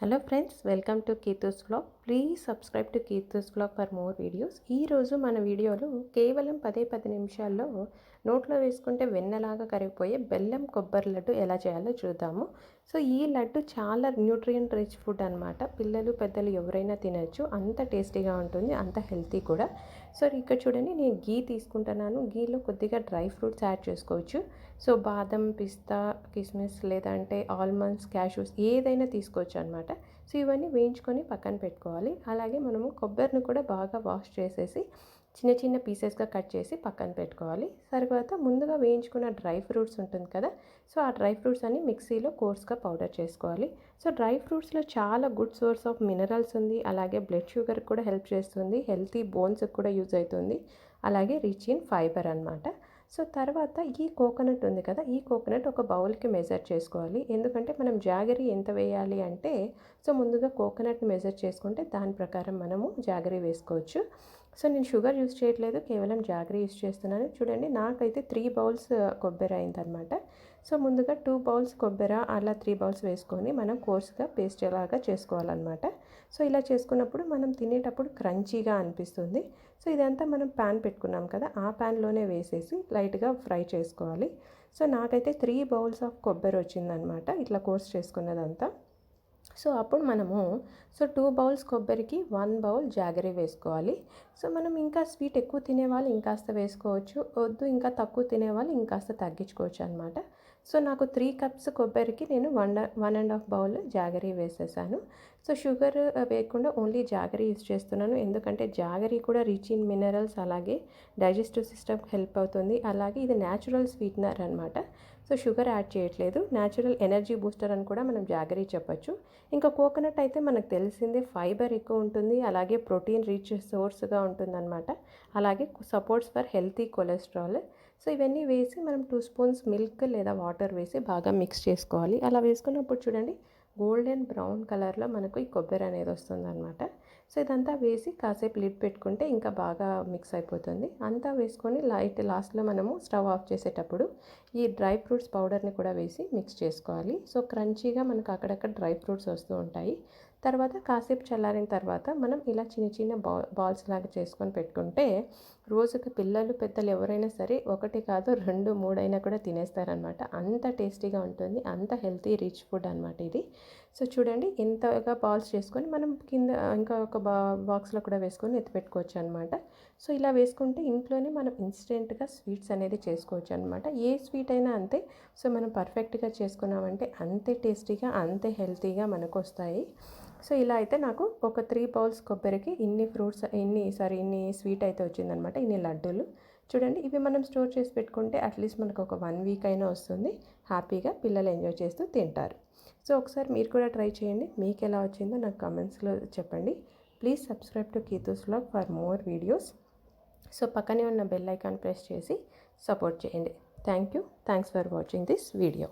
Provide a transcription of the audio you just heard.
Hello friends welcome to Keethu's blog please subscribe to Keethu's blog for more videos ఈరోజు మన వీడియోలో కేవలం పదే పది నిమిషాల్లో నోట్లో వేసుకుంటే వెన్నలాగా కరిగిపోయే బెల్లం కొబ్బరి లడ్డు ఎలా చేయాలో చూద్దాము. సో ఈ లడ్డు చాలా న్యూట్రియంట్ రిచ్ ఫుడ్ అనమాట పిల్లలు పెద్దలు ఎవరైనా తినచ్చు. అంత టేస్టీగా ఉంటుంది అంత హెల్తీ కూడా. సో ఇక్కడ చూడండి నేను గీ తీసుకుంటున్నాను. గీలో కొద్దిగా డ్రై ఫ్రూట్స్ యాడ్ చేసుకోవచ్చు. సో బాదం పిస్తా కిస్మిస్ లేదంటే ఆల్మండ్స్ క్యాషూస్ ఏదైనా తీసుకోవచ్చు అనమాట సో ఇవన్నీ వేయించుకొని పక్కన పెట్టుకోవాలి. అలాగే మనము కొబ్బరిని కూడా బాగా వాష్ చేసేసి చిన్న చిన్న పీసెస్గా కట్ చేసి పక్కన పెట్టుకోవాలి. తర్వాత ముందుగా వేయించుకున్న డ్రై ఫ్రూట్స్ ఉంటుంది కదా సో ఆ డ్రై ఫ్రూట్స్ అన్ని మిక్సీలో కోర్స్గా పౌడర్ చేసుకోవాలి. సో డ్రై ఫ్రూట్స్లో చాలా గుడ్ సోర్స్ ఆఫ్ మినరల్స్ ఉంది. అలాగే బ్లడ్ షుగర్ కూడా హెల్ప్ చేస్తుంది. హెల్తీ బోన్స్కి కూడా యూజ్ అవుతుంది. అలాగే రిచ్ ఇన్ ఫైబర్ అనమాట సో తర్వాత ఈ కోకోనట్ ఉంది కదా ఈ కోకోనట్ ఒక బౌల్కి మెజర్ చేసుకోవాలి. ఎందుకంటే మనం జాగరీ ఎంత వేయాలి అంటే సో ముందుగా కోకోనట్ని మెజర్ చేసుకుంటే దాని ప్రకారం మనము జాగరీ వేసుకోవచ్చు. సో నేను షుగర్ యూస్ చేయట్లేదు కేవలం జాగరీ యూస్ చేస్తున్నాను. చూడండి నాకైతే త్రీ బౌల్స్ కొబ్బరి అయిందనమాట సో ముందుగా టూ బౌల్స్ కొబ్బరి అలా త్రీ బౌల్స్ వేసుకొని మనం కోర్స్గా పేస్ట్ లాగా చేసుకోవాలన్నమాట. సో ఇలా చేసుకున్నప్పుడు మనం తినేటప్పుడు క్రంచీగా అనిపిస్తుంది. సో ఇదంతా మనం ప్యాన్ పెట్టుకున్నాం కదా ఆ ప్యాన్లోనే వేసేసి లైట్గా ఫ్రై చేసుకోవాలి. సో నాకైతే త్రీ బౌల్స్ ఆఫ్ కొబ్బరి వచ్చిందనమాట ఇట్లా కోర్స్ చేసుకున్నదంతా. సో అప్పుడు మనము సో టూ బౌల్స్ కొబ్బరికి వన్ బౌల్ జాగరీ వేసుకోవాలి. సో మనం ఇంకా స్వీట్ ఎక్కువ తినేవాళ్ళు ఇంకాస్త వేసుకోవచ్చు వద్దు ఇంకా తక్కువ తినేవాళ్ళు ఇంకాస్త తగ్గించుకోవచ్చు అనమాట సో నాకు త్రీ కప్స్ కొబ్బరికి నేను one one and half bowl jaggery వేసేసాను. సో షుగర్ వేయకుండా ఓన్లీ జాగరీ యూజ్ చేస్తున్నాను. ఎందుకంటే జాగరీ కూడా రిచ్ ఇన్ మినరల్స్ అలాగే డైజెస్టివ్ సిస్టమ్కి హెల్ప్ అవుతుంది. అలాగే ఇది న్యాచురల్ స్వీట్నర్ అనమాట సో షుగర్ యాడ్ చేయట్లేదు. న్యాచురల్ ఎనర్జీ బూస్టర్ అని కూడా మనం జాగరీ చెప్పచ్చు. ఇంకా కోకోనట్ అయితే మనకు తెలిసిందే ఫైబర్ ఎక్కువ ఉంటుంది. అలాగే ప్రోటీన్ రిచ్ సోర్స్గా ఉంటుందన్నమాట. అలాగే supports for healthy cholesterol. So ఇవన్నీ వేసి మనం టూ స్పూన్స్ మిల్క్ లేదా వాటర్ వేసి బాగా మిక్స్ చేసుకోవాలి. అలా వేసుకున్నప్పుడు చూడండి గోల్డెన్ బ్రౌన్ కలర్లో మనకు ఈ కొబ్బరి అనేది వస్తుంది అనమాట సో ఇదంతా వేసి కాసేపు లిడ్ పెట్టుకుంటే ఇంకా బాగా మిక్స్ అయిపోతుంది. అంతా వేసుకొని లైట్ లాస్ట్లో మనము స్టవ్ ఆఫ్ చేసేటప్పుడు ఈ డ్రై ఫ్రూట్స్ పౌడర్ని కూడా వేసి మిక్స్ చేసుకోవాలి. సో క్రంచీగా మనకు అక్కడక్కడ డ్రై ఫ్రూట్స్ వస్తూ ఉంటాయి. తర్వాత కాసేపు చల్లారిన తర్వాత మనం ఇలా చిన్న చిన్న బా బాల్స్ లాగా చేసుకొని పెట్టుకుంటే రోజుకి పిల్లలు పెద్దలు ఎవరైనా సరే ఒకటి కాదు రెండు మూడైనా కూడా తినేస్తారనమాట. అంత టేస్టీగా ఉంటుంది అంత హెల్తీ రిచ్ ఫుడ్ అనమాట ఇది. సో చూడండి ఎంతగా బాల్స్ చేసుకొని మనం కింద ఇంకా ఒక బా బాక్స్లో కూడా వేసుకొని ఎత్తిపెట్టుకోవచ్చు అనమాట. సో ఇలా వేసుకుంటే ఇంట్లోనే మనం ఇన్స్టెంట్గా స్వీట్స్ అనేది చేసుకోవచ్చు అనమాట. ఏ స్వీట్ అయినా అంతే. సో మనం పర్ఫెక్ట్గా చేసుకున్నామంటే అంతే టేస్టీగా అంతే హెల్తీగా మనకు వస్తాయి సో ఇలా అయితే నాకు ఒక త్రీ బౌల్స్ కొబ్బరికి ఇన్ని ఫ్రూట్స్ ఇన్ని సారీ ఇన్ని స్వీట్ అయితే వచ్చిందనమాట ఇన్ని లడ్డూలు. చూడండి ఇవి మనం స్టోర్ చేసి పెట్టుకుంటే అట్లీస్ట్ మనకు ఒక వన్ వీక్ అయినా వస్తుంది హ్యాపీగా పిల్లలు ఎంజాయ్ చేస్తూ తింటారు. సో ఒకసారి మీరు కూడా ట్రై చేయండి మీకు ఎలా వచ్చిందో నాకు కామెంట్స్లో చెప్పండి. Please subscribe to Keethu's blog for more videos so పక్కనే ఉన్న బెల్ ఐకాన్ ప్రెస్ చేసి సపోర్ట్ చేయండి. Thank you thanks for watching this video